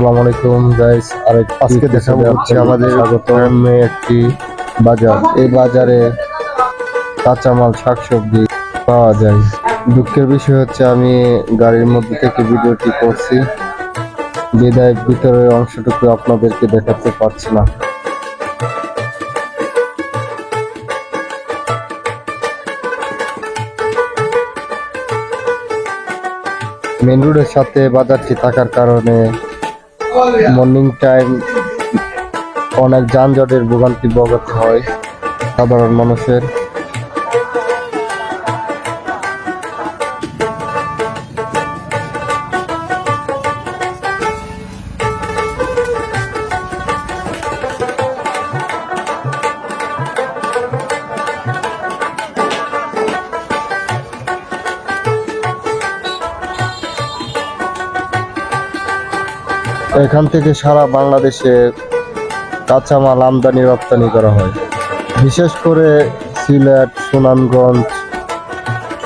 আসসালামু আলাইকুম গাইস আরেক আজকে দেখাবো হচ্ছে আমাদের গ্রামে একটি বাজার। এই বাজারে কাঁচামাল শাকসবজি পাওয়া যায়। দুঃখের বিষয় হচ্ছে আমি গাড়ির মধ্যে থেকে ভিডিওটি করছি। বিদায় ভিতরের অংশটুকু আপনাদেরকে দেখাতে পারছি না। মেন রোডের সাথে বাজারটি থাকার কারণে মর্নিং টাইম অনেক যানজটের ভোগান্তি ভোগাতে হয় সাধারণ মানুষের। এখান থেকে সারা বাংলাদেশে কাঁচামাল আমদানি, রপ্তানি করা হয়। বিশেষ করে সিলেট, সুনামগঞ্জ,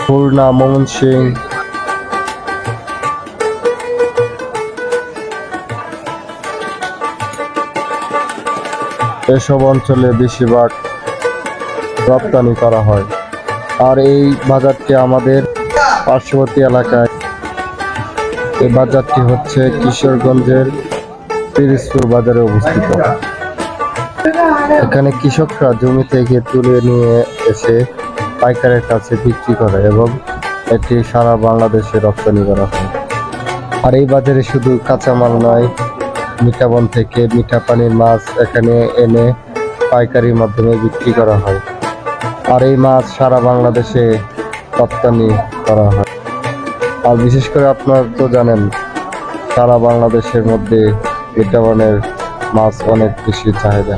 খুলনা, ময়মনসিংহ। এসব অঞ্চলে বেশিরভাগ রপ্তানি করা হয়। আর এই বাজারটি আমাদের পার্শ্ববর্তী এলাকায় এই বাজারটি হচ্ছে কিশোরগঞ্জের পিরিজপুর বাজারে অবস্থিত। এখানে কৃষকরা জমি থেকে তুলে নিয়ে এসে পাইকারের কাছে বিক্রি করে এবং এটি সারা বাংলাদেশে রপ্তানি করা হয়। আর এই বাজারে শুধু কাঁচামাল নয়, মিঠাবন থেকে মিঠা পানির মাছ এখানে এনে পাইকারির মাধ্যমে বিক্রি করা হয়। আর এই মাছ সারা বাংলাদেশে রপ্তানি করা হয়। আর বিশেষ করে আপনার তো জানেন সারা বাংলাদেশের মধ্যে মিঠাবনের মাছ অনেক বেশি চাহিদা।